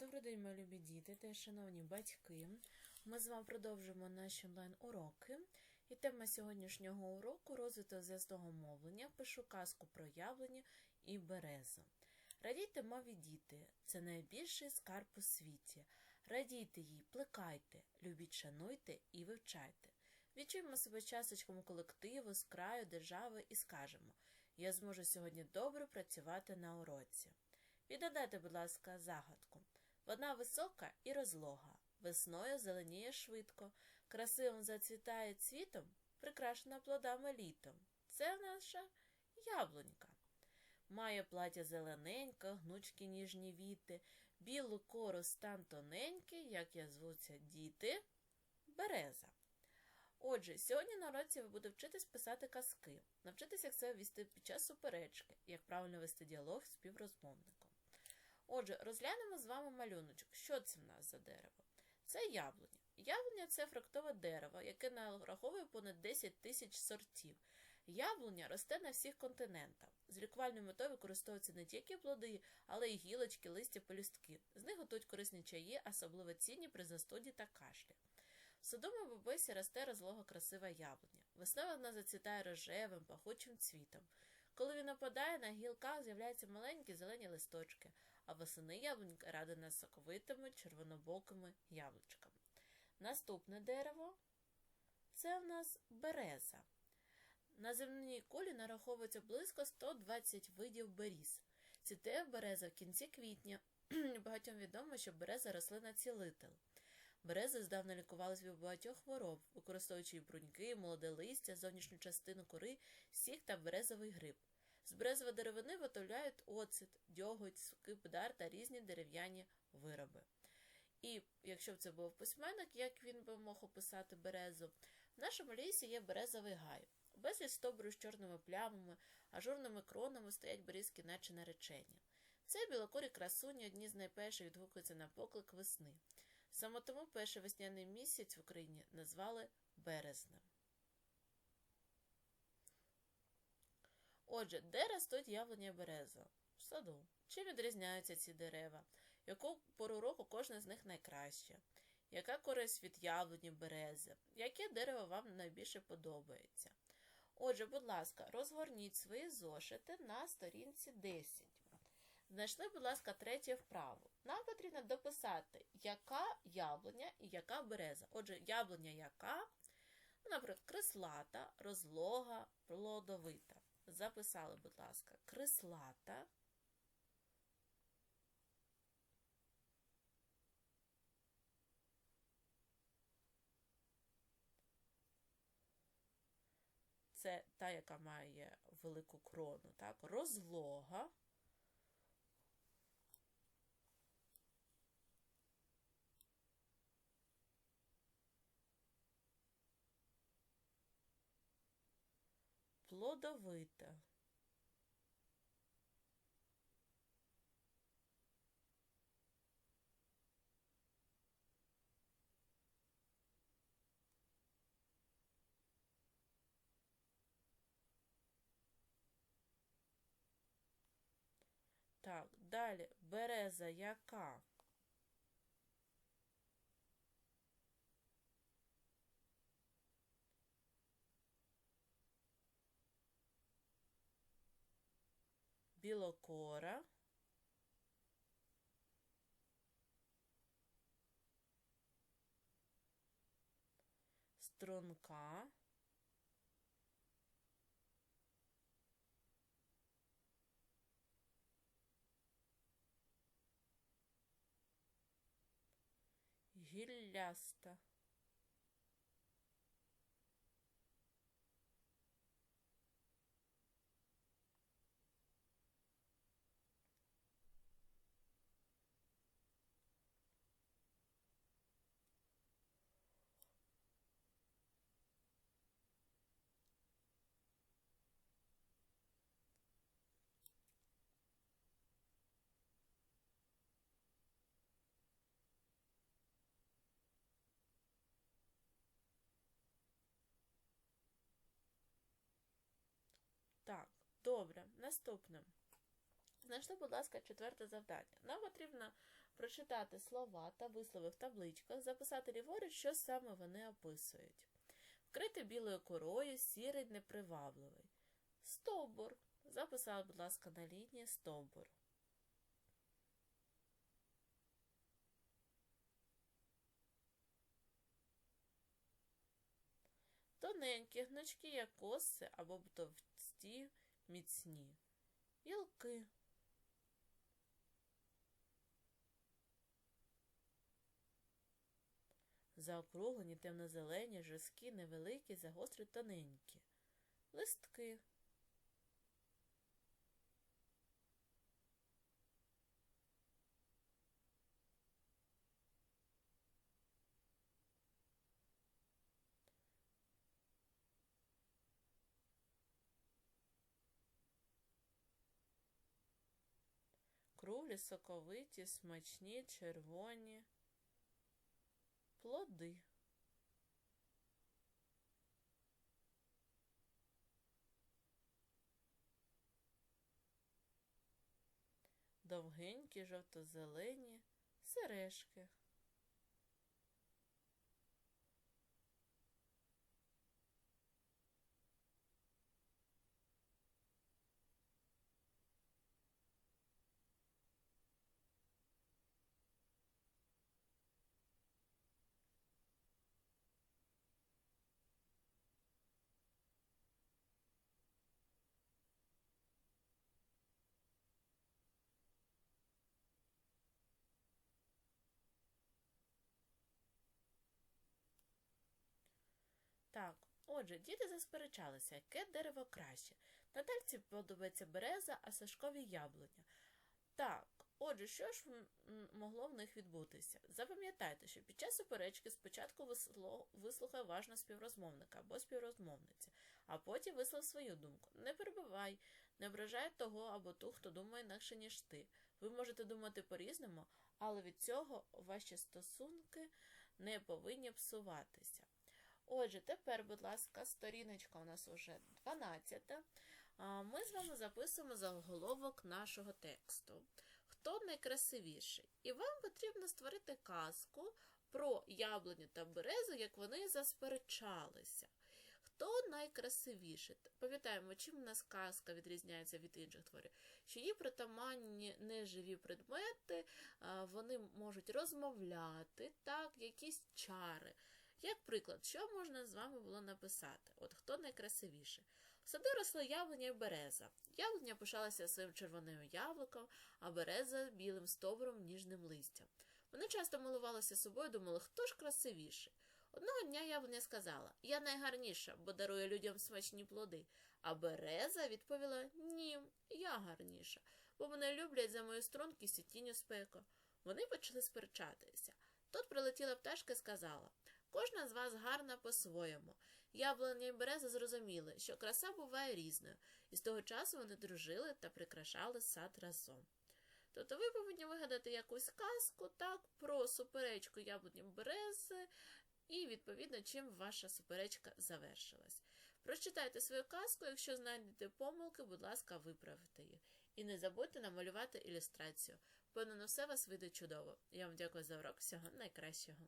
Добрий день, мої любі діти та шановні батьки. Ми з вами продовжуємо наші онлайн-уроки. І тема сьогоднішнього уроку розвиток зв'язного мовлення. Пишу казку про яблуні і березу. Радійте, мові діти, це найбільший скарб у світі. Радійте їй, плекайте, любіть, шануйте і вивчайте. Відчуємо себе часточком колективу, з краю, держави і скажемо: я зможу сьогодні добре працювати на уроці. Відгадайте, будь ласка, загадку. Вона висока і розлога, весною зеленіє швидко, красивим зацвітає цвітом, прикрашена плодами літом. Це наша яблунька. Має плаття зелененьке, гнучкі ніжні віти, білу кору стан тоненький, як я звуться діти, береза. Отже, сьогодні на уроці ви будете вчитись писати казки, навчитись, як це вести під час суперечки, як правильно вести діалог з співрозмовником. Отже, розглянемо з вами малюночок. Що це в нас за дерево? Це яблуня. Яблуня це фруктове дерево, яке нараховує понад 10 тисяч сортів. Яблуня росте на всіх континентах. З лікувальною метою використовуються не тільки плоди, але й гілочки, листя, пелюстки. З них готують корисні чаї, особливо цінні при застуді та кашлі. В садовому бабусі росте розлога красива яблуня. Весною вона зацвітає рожевим, пахучим цвітом. Коли він опадає, на гілках з'являються маленькі зелені листочки, а восени яблунька радена соковитими червонобокими яблучками. Наступне дерево це в нас береза. На земній кулі нараховується близько 120 видів беріз. Цвіте береза в кінці квітня. Багатьом відомо, що береза рослина цілитель. Берези здавна лікувалися від багатьох хвороб, використовуючи бруньки, молоде листя, зовнішню частину кори, сік та березовий гриб. З березової деревини виготовляють оцет, дьоготь, скипдар та різні дерев'яні вироби. І якщо б це був письменник, як він би мог описати березу, в нашому лісі є березовий гай. Безліч стобру з чорними плямами, ажурними кронами стоять берізки, наче наречені. Це білокорі красуні одні з найперших відгукуються на поклик весни. Саме тому перший весняний місяць в Україні назвали березнем. Отже, де ростуть яблуня береза? В саду. Чим відрізняються ці дерева? Яку пору року кожне з них найкраще? Яка користь від яблуні берези? Яке дерево вам найбільше подобається? Отже, будь ласка, розгорніть свої зошити на сторінці 10. Знайшли, будь ласка, третє вправу. Нам потрібно дописати, яка яблуня і яка береза. Отже, яблуня яка, наприклад, крислата, розлога, плодовита. Записали, будь ласка, крислата. Це та, яка має велику крону, так? Розлога. Плодовита. Так, далі береза яка? Білокора. Струнка. Гілляста. Так, добре, наступне. Знайшли, будь ласка, четверте завдання. Нам потрібно прочитати слова та вислови в табличках, записати ліворуч, що саме вони описують. Вкрити білою корою, сірий, непривабливий. Стовбур. Записали, будь ласка, на лінії стовбур. Тоненькі, гнучкі, як коси або товсті, міцні. Гілки. Заокруглені, темно-зелені, жорсткі, невеликі, загострі, тоненькі. Листки. Круглі, соковиті, смачні, червоні. Плоди. Довгенькі, жовто-зелені, сережки. Так, отже, діти засперечалися, яке дерево краще. Натальці подобається береза, а Сашкові яблуня. Так, отже, що ж могло в них відбутися? Запам'ятайте, що під час суперечки спочатку вислухай уважно співрозмовника або співрозмовниця, а потім вислов свою думку. Не перебивай, не ображай того або ту, хто думає інакше, ніж ти. Ви можете думати по-різному, але від цього ваші стосунки не повинні псуватися. Отже, тепер, будь ласка, сторіночка у нас уже 12. Ми з вами записуємо заголовок нашого тексту. Хто найкрасивіший? І вам потрібно створити казку про яблуню та березу, як вони засперечалися. Хто найкрасивіший? Пам'ятаємо, чим у нас казка відрізняється від інших творів? Що її притаманні неживі предмети, вони можуть розмовляти, так, якісь чари. Як приклад, що можна з вами було написати? От хто найкрасивіший? В саду росла яблуня і береза. Яблуня пишалася своїм червоним яблуком, а береза білим стовбуром ніжним листям. Вони часто милувалися собою, думали, хто ж красивіший. Одного дня яблуня сказала Я найгарніша, бо дарує людям смачні плоди. А береза відповіла Ні, я гарніша, бо мене люблять за мою стрункість і тінню спеку. Вони почали сперечатися. Тут прилетіла пташка і сказала Кожна з вас гарна по-своєму. Яблуня і береза зрозуміли, що краса буває різною, і з того часу вони дружили та прикрашали сад разом. Тобто ви повинні вигадати якусь казку так, про суперечку яблуні берези, і, відповідно, чим ваша суперечка завершилась. Прочитайте свою казку, якщо знайдете помилки, будь ласка, виправте їх. І не забудьте намалювати ілюстрацію. Впевнено, все вас вийде чудово. Я вам дякую за урок. Всього найкращого.